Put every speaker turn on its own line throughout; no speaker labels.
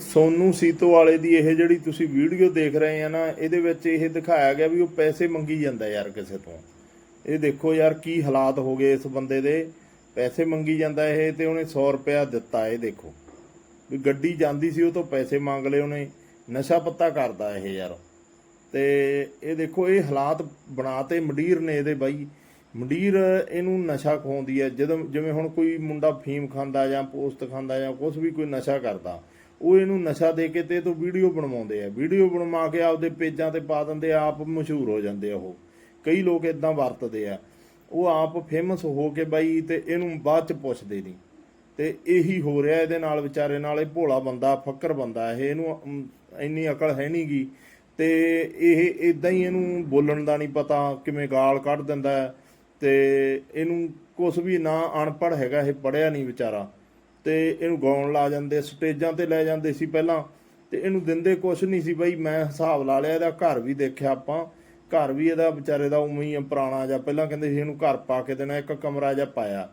ਸੋਨੂ ਸੀਤੋ ਵਾਲੇ ਦੀ ਇਹ ਜਿਹੜੀ ਤੁਸੀਂ ਵੀਡੀਓ ਦੇਖ ਰਹੇ ਆ ਨਾ, ਇਹਦੇ ਵਿੱਚ ਇਹ ਦਿਖਾਇਆ ਗਿਆ ਵੀ ਉਹ ਪੈਸੇ ਮੰਗੀ ਜਾਂਦਾ ਯਾਰ ਕਿਸੇ ਤੋਂ। ਇਹ ਦੇਖੋ ਯਾਰ ਕੀ ਹਾਲਾਤ ਹੋ ਗਏ ਇਸ ਬੰਦੇ ਦੇ। ਪੈਸੇ ਮੰਗੀ ਜਾਂਦਾ ਇਹ ਤੇ ਉਹਨੇ 100 ਰੁਪਇਆ ਦਿੱਤਾ, ਇਹ ਦੇਖੋ। ਵੀ ਗੱਡੀ ਜਾਂਦੀ ਸੀ, ਉਹ ਤੋਂ ਪੈਸੇ ਮੰਗ ਲਏ ਉਹਨੇ। ਨਸ਼ਾ ਪੱਤਾ ਕਰਦਾ ਇਹ ਯਾਰ। ਤੇ ਇਹ ਦੇਖੋ, ਇਹ ਹਾਲਾਤ ਬਣਾਤੇ ਮੰਡੀਰ ਨੇ ਇਹਦੇ ਬਾਈ। ਮੰਡੀਰ ਇਹਨੂੰ ਨਸ਼ਾ ਖਵਾਉਂਦੀ ਹੈ, ਜਦੋਂ ਜਿਵੇਂ ਹੁਣ ਕੋਈ ਮੁੰਡਾ ਫੀਮ ਖਾਂਦਾ ਜਾਂ ਪੋਸਟ ਖਾਂਦਾ ਜਾਂ ਕੁਝ ਵੀ ਕੋਈ ਨਸ਼ਾ ਕਰਦਾ। ਉਹ ਇਹਨੂੰ ਨਸ਼ਾ ਦੇ ਕੇ ਤੇ ਇਹ ਤੋਂ ਵੀਡੀਓ ਬਣਵਾਉਂਦੇ ਆ। ਵੀਡੀਓ ਬਣਵਾ ਕੇ ਆਪਦੇ ਪੇਜਾਂ ਤੇ ਪਾ ਦਿੰਦੇ ਆ, ਆਪ ਮਸ਼ਹੂਰ ਹੋ ਜਾਂਦੇ ਆ ਉਹ। ਕਈ ਲੋਕ ਇਦਾਂ ਵਰਤਦੇ ਆ। ਉਹ ਆਪ ਫੇਮਸ ਹੋ ਕੇ ਬਾਈ ਤੇ ਇਹਨੂੰ ਬਾਅਦ ਚ ਪੁੱਛਦੇ ਨਹੀਂ ਤੇ ਇਹੀ ਹੋ ਰਿਹਾ ਇਹਦੇ ਨਾਲ ਵਿਚਾਰੇ ਨਾਲ, ਇਹ ਭੋਲਾ ਬੰਦਾ, ਫੱਕਰ ਬੰਦਾ ਇਹ, ਇਹਨੂੰ ਇੰਨੀ ਅਕਲ ਹੈ ਨਹੀਂਗੀ ਤੇ ਇਹ ਇਦਾਂ ਹੀ ਇਹਨੂੰ ਬੋਲਣ ਦਾ ਨਹੀਂ ਪਤਾ ਕਿਵੇਂ ਗਾਲ ਕੱਢ ਦਿੰਦਾ ਹੈ। ਤੇ ਇਹਨੂੰ ਕੁਝ ਵੀ ਨਾ ਅਨਪੜ੍ਹ ਹੈਗਾ, ਇਹ ਪੜਿਆ ਨਹੀਂ ਵਿਚਾਰਾ। ਤੇ ਇਹਨੂੰ ਗਾਉਣ ਲਾ ਜਾਂਦੇ, ਸਟੇਜਾਂ ਤੇ ਲੈ ਜਾਂਦੇ ਸੀ ਪਹਿਲਾਂ, ਤੇ ਇਹਨੂੰ ਦਿੰਦੇ ਕੁਛ ਨਹੀਂ ਸੀ ਬਈ, ਮੈਂ ਹਿਸਾਬ ਲਾ ਲਿਆ ਇਹਦਾ, ਘਰ ਵੀ ਦੇਖਿਆ ਆਪਾਂ, ਘਰ ਵੀ ਇਹਦਾ ਵਿਚਾਰੇ ਦਾ ਉਵੇਂ ਹੀ ਪੁਰਾਣਾ ਜਾਂ ਪਹਿਲਾਂ ਕਹਿੰਦੇ ਸੀ ਇਹਨੂੰ ਘਰ ਪਾ ਕੇ ਦੇਣਾ, ਇੱਕ ਕਮਰਾ ਜਿਹਾ ਪਾਇਆ,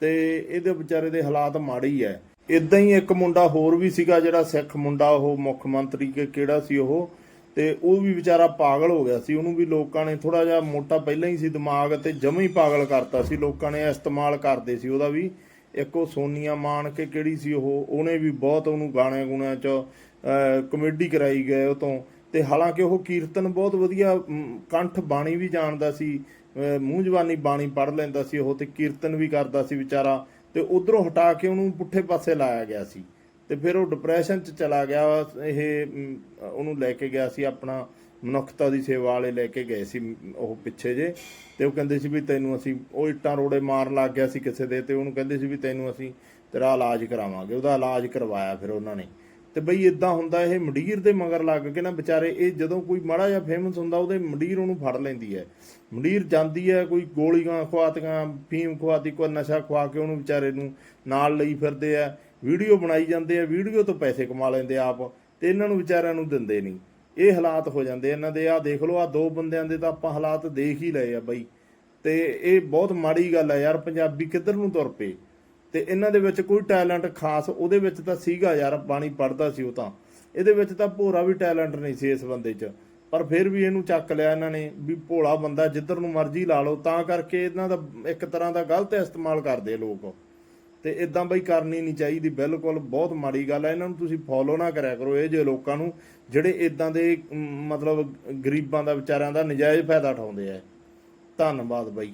ਤੇ ਇਹਦੇ ਵਿਚਾਰੇ ਦੇ ਹਾਲਾਤ ਮਾੜੇ ਹੀ ਐ ਇਦਾਂ ਹੀ ਇੱਕ ਮੁੰਡਾ ਹੋਰ ਵੀ ਸੀਗਾ ਜਿਹੜਾ ਸਿੱਖ ਮੁੰਡਾ, ਉਹ ਮੁੱਖ ਮੰਤਰੀ ਕੇ ਕਿਹੜਾ ਸੀ ਉਹ, ਤੇ ਉਹ ਵੀ ਵਿਚਾਰਾ ਪਾਗਲ ਹੋ ਗਿਆ ਸੀ, ਉਹਨੂੰ ਵੀ ਲੋਕਾਂ ਨੇ ਥੋੜਾ ਜਿਹਾ ਮੋਟਾ ਪਹਿਲਾਂ ਹੀ ਸੀ ਦਿਮਾਗ, ਤੇ ਜਮਾ ਹੀ ਪਾਗਲ ਕਰਤਾ ਸੀ, ਲੋਕਾਂ ਨੇ ਇਸਤੇਮਾਲ ਕਰਦੇ ਸੀ ਉਹਦਾ ਵੀ। ਇੱਕ ਉਹ ਸੋਨੀਆ ਮਾਨ ਕੇ ਕਿਹੜੀ ਸੀ ਉਹ? ਉਹਨੇ ਵੀ ਬਹੁਤ ਉਹਨੂੰ ਗਾਣੇ ਗੁਣਿਆਂ ਚ ਕਮੇਡੀ ਕਰਾਈ ਗਏ ਉਹ ਤੋਂ। ਤੇ ਹਾਲਾਂਕਿ ਉਹ ਕੀਰਤਨ ਬਹੁਤ ਵਧੀਆ ਕੰਠ ਬਾਣੀ ਵੀ ਜਾਣਦਾ ਸੀ ਮੂੰਹ ਜ਼ਬਾਨੀ ਬਾਣੀ ਪੜ੍ਹ ਲੈਂਦਾ ਸੀ ਉਹ ਤੇ ਕੀਰਤਨ ਵੀ ਕਰਦਾ ਸੀ ਵਿਚਾਰਾ। ਤੇ ਉਧਰੋਂ ਹਟਾ ਕੇ ਉਹਨੂੰ ਪੁੱਠੇ ਪਾਸੇ ਲਾਇਆ ਗਿਆ ਸੀ। ਤੇ ਫਿਰ ਉਹ ਡਿਪਰੈਸ਼ਨ ਚ ਚਲਾ ਗਿਆ, ਇਹ ਉਹਨੂੰ ਲੈ ਕੇ ਗਿਆ ਸੀ ਆਪਣਾ ਮਨੁੱਖਤਾ ਦੀ ਸੇਵਾ ਵਾਲੇ ਲੈ ਕੇ ਗਏ ਸੀ ਉਹ ਪਿੱਛੇ ਜੇ ਤੇ ਉਹ ਕਹਿੰਦੇ ਸੀ ਵੀ ਤੈਨੂੰ ਅਸੀਂ ਉਹ ਇੱਟਾਂ ਰੋੜੇ ਮਾਰਨ ਲੱਗ ਗਿਆ ਸੀ ਕਿਸੇ ਦੇ ਤੇ ਉਹਨੂੰ ਕਹਿੰਦੇ ਸੀ ਵੀ ਤੈਨੂੰ ਅਸੀਂ ਤੇਰਾ ਇਲਾਜ ਕਰਾਵਾਂਗੇ, ਉਹਦਾ ਇਲਾਜ ਕਰਵਾਇਆ ਫਿਰ ਉਹਨਾਂ ਨੇ। ਤੇ ਬਈ ਇਦਾਂ ਹੁੰਦਾ, ਇਹ ਮੰਡੀਰ ਦੇ ਮਗਰ ਲੱਗ ਕੇ ਨਾ ਵਿਚਾਰੇ, ਇਹ ਜਦੋਂ ਕੋਈ ਮਾੜਾ ਜਿਹਾ ਫੇਮਸ ਹੁੰਦਾ, ਉਹਦੇ ਮੰਡੀਰ ਉਹਨੂੰ ਫੜ ਲੈਂਦੀ ਹੈ। ਮੰਡੀਰ ਜਾਂਦੀ ਹੈ, ਕੋਈ ਗੋਲੀਆਂ ਖਵਾਤੀਆਂ ਫੀਮ ਖਵਾਤੀ, ਕੋਈ ਨਸ਼ਾ ਖਵਾ ਕੇ ਉਹਨੂੰ ਵਿਚਾਰੇ ਨੂੰ ਨਾਲ ਲਈ ਫਿਰਦੇ ਆ। ਵੀਡੀਓ ਬਣਾਈ ਜਾਂਦੇ ਆ, ਵੀਡੀਓ ਤੋਂ ਪੈਸੇ ਕਮਾ ਲੈਂਦੇ ਆਪ, ਤੇ ਇਹਨਾਂ ਨੂੰ ਵਿਚਾਰਿਆਂ ਨੂੰ ਦਿੰਦੇ ਨਹੀਂ। ਇਹ ਹਾਲਾਤ ਹੋ ਜਾਂਦੇ ਇਹਨਾਂ ਦੇ ਆ ਦੇਖ ਲਓ ਆ ਦੋ ਬੰਦਿਆਂ ਦੇ ਤਾਂ ਆਪਾਂ ਹਾਲਾਤ ਦੇਖ ਹੀ ਲਏ ਆ ਬਈ। ਤੇ ਇਹ ਬਹੁਤ ਮਾੜੀ ਗੱਲ ਆ ਯਾਰ, ਪੰਜਾਬੀ ਕਿੱਧਰ ਨੂੰ ਤੁਰ ਪਏ? ਤੇ ਇਹਨਾਂ ਦੇ ਵਿੱਚ ਕੋਈ ਟੈਲੈਂਟ ਖਾਸ, ਉਹਦੇ ਵਿੱਚ ਤਾਂ ਸੀਗਾ ਯਾਰ, ਬਾਣੀ ਪੜਦਾ ਸੀ ਉਹ ਤਾਂ। ਇਹਦੇ ਵਿੱਚ ਤਾਂ ਭੋਰਾ ਵੀ ਟੈਲੈਂਟ ਨਹੀਂ ਸੀ ਇਸ ਬੰਦੇ 'ਚ। ਪਰ ਫਿਰ ਵੀ ਇਹਨੂੰ ਚੱਕ ਲਿਆ ਇਹਨਾਂ ਨੇ ਵੀ ਭੋਲਾ ਬੰਦਾ, ਜਿੱਧਰ ਨੂੰ ਮਰਜ਼ੀ ਲਾ ਲਓ। ਤਾਂ ਕਰਕੇ ਇਹਨਾਂ ਦਾ ਇੱਕ ਤਰ੍ਹਾਂ ਦਾ ਗਲਤ ਇਸਤੇਮਾਲ ਕਰਦੇ ਲੋਕ। ਤੇ ਇਦਾਂ ਬਈ ਕਰਨੀ ਨਹੀਂ ਚਾਹੀਦੀ, ਬਿਲਕੁਲ ਬਹੁਤ ਮਾੜੀ ਗੱਲ ਹੈ। ਇਹਨਾਂ ਨੂੰ ਤੁਸੀਂ ਫੋਲੋ ਨਾ ਕਰਿਆ ਕਰੋ ਇਹ ਜੇ ਲੋਕਾਂ ਨੂੰ, ਜਿਹੜੇ ਇਦਾਂ ਦੇ ਮਤਲਬ ਗਰੀਬਾਂ ਦਾ, ਵਿਚਾਰਿਆਂ ਦਾ ਨਜਾਇਜ਼ ਫਾਇਦਾ ਉਠਾਉਂਦੇ ਆ। ਧੰਨਵਾਦ ਬਾਈ।